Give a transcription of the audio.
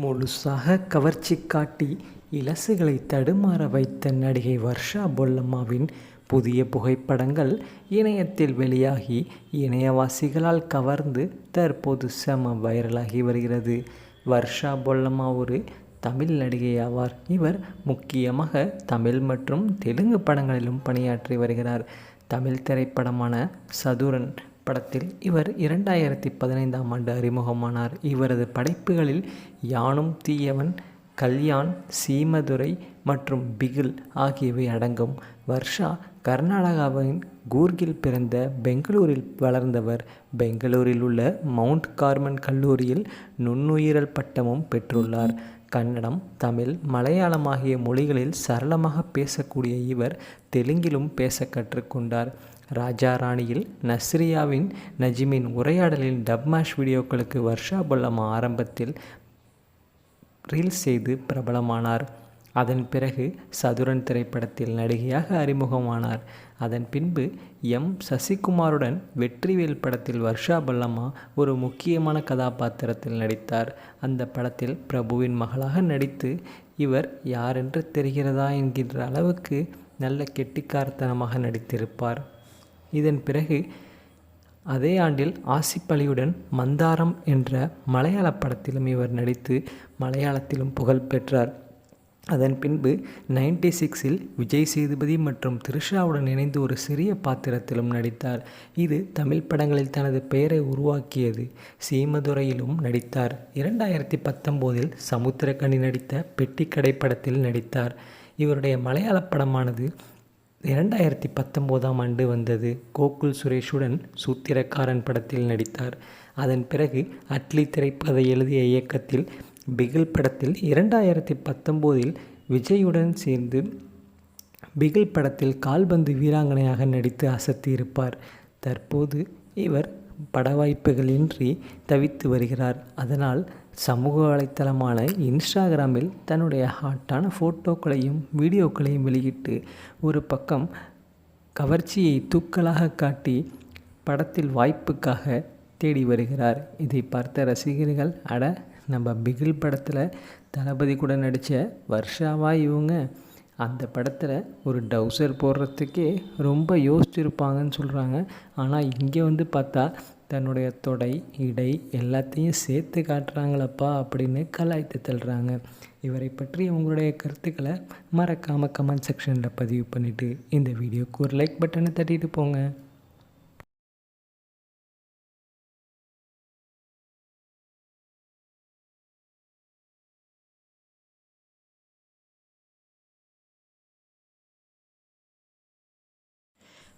முழுசாக கவர்ச்சி காட்டி இலசுகளை தடுமாற வைத்த நடிகை வர்ஷா பொல்லம்மாவின் புதிய புகைப்படங்கள் இணையத்தில் வெளியாகி இணையவாசிகளால் கவர்ந்து தற்போது செம வைரலாகி வருகிறது. வர்ஷா பொல்லம்மா ஒரு தமிழ் நடிகை ஆவார். இவர் முக்கியமாக தமிழ் மற்றும் தெலுங்கு படங்களிலும் பணியாற்றி வருகிறார். தமிழ் திரைப்படமான சதுரன் படத்தில் இவர் இரண்டாயிரத்தி பதினைந்தாம் ஆண்டு அறிமுகமானார். இவரது படைப்புகளில் யானும் தீயவன் கல்யாண் சீமதுரை மற்றும் பிகில் ஆகியவை அடங்கும். வர்ஷா கர்நாடகாவின் கூர்கில் பிறந்த பெங்களூரில் வளர்ந்தவர். பெங்களூரில் உள்ள மவுண்ட் கார்மன் கல்லூரியில் நுண்ணுயிரல் பட்டமும் பெற்றுள்ளார். கன்னடம் தமிழ் மலையாளம் ஆகிய மொழிகளில் சரளமாக பேசக்கூடிய இவர் தெலுங்கிலும் பேச கற்றுக்கொண்டார் ராஜா ராணியில் நஸ்ரியாவின் நஜிமின் உரையாடலின் டப்மாஷ் வீடியோக்களுக்கு வர்ஷா பொல்லம்மா ஆரம்பத்தில் ரீல்ஸ் செய்து பிரபலமானார். அதன் பிறகு சதுரன் திரைப்படத்தில் நடிகையாக அறிமுகமானார். அதன் பின்பு எம். சசிகுமாருடன் வெற்றிவேல் படத்தில் வர்ஷா பல்லம்மா ஒரு முக்கியமான கதாபாத்திரத்தில் நடித்தார். அந்த படத்தில் பிரபுவின் மகளாக நடித்து இவர் யாரென்று தெரிகிறதா என்கின்ற அளவுக்கு நல்ல கெட்டிக்காரத்தனமாக நடித்திருப்பார். இதன் பிறகு அதே ஆண்டில் ஆசிப் அலியுடன் மந்தாரம் என்ற மலையாள படத்திலும் இவர் நடித்து மலையாளத்திலும் புகழ் பெற்றார். அதன் பின்பு நைன்டி சிக்ஸில் விஜய் சேதுபதி மற்றும் த்ரிஷாவுடன் இணைந்து ஒரு சிறிய பாத்திரத்திலும் நடித்தார். இது தமிழ் படங்களில் தனது பெயரை உருவாக்கியது. சீமதுரையிலும் நடித்தார். இரண்டாயிரத்தி பத்தொம்போதில் சமுத்திரக்கணி நடித்த பெட்டிக்கடை படத்தில் நடித்தார். இவருடைய மலையாள படமானது இரண்டாயிரத்தி பத்தொம்போதாம் ஆண்டு வந்தது. கோகுல் சுரேஷுடன் சூத்திரக்காரன் படத்தில் நடித்தார். அதன் பிறகு அட்லி திரைப்பதை எழுதிய இயக்கத்தில் பிகில் படத்தில் இரண்டாயிரத்தி பத்தொம்போதில் விஜயுடன் சேர்ந்து பிகில் படத்தில் கால்பந்து வீராங்கனையாக நடித்து அசத்தியிருப்பார். தற்போது இவர் பட வாய்ப்புகளின்றி தவித்து வருகிறார். அதனால் சமூக வலைத்தளமான இன்ஸ்டாகிராமில் தன்னுடைய ஹாட்டான ஃபோட்டோக்களையும் வீடியோக்களையும் வெளியிட்டு ஒரு பக்கம் கவர்ச்சியை தூக்கலாக காட்டி படத்தில் வாய்ப்புக்காக தேடி வருகிறார். இதை பார்த்த ரசிகர்கள் அட நம்ம பிகில் படத்தில் தளபதி கூட நடித்த வர்ஷாவா இவங்க அந்த படத்தில் ஒரு டவுசர் போடுறதுக்கே ரொம்ப யோசிச்சிருப்பாங்கன்னு சொல்கிறாங்க ஆனால் இங்கே வந்து பார்த்தா தன்னுடைய தொடை இடை எல்லாத்தையும் சேர்த்து காட்டுறாங்களப்பா அப்படின்னு கலாய்த்து தள்ளுறாங்க. இவரை பற்றி உங்களுடைய கருத்துக்களை மறக்காமல் கமெண்ட் செக்ஷனில் பதிவு பண்ணிவிட்டு இந்த வீடியோக்கு ஒரு லைக் பட்டனை தட்டிட்டு போங்க.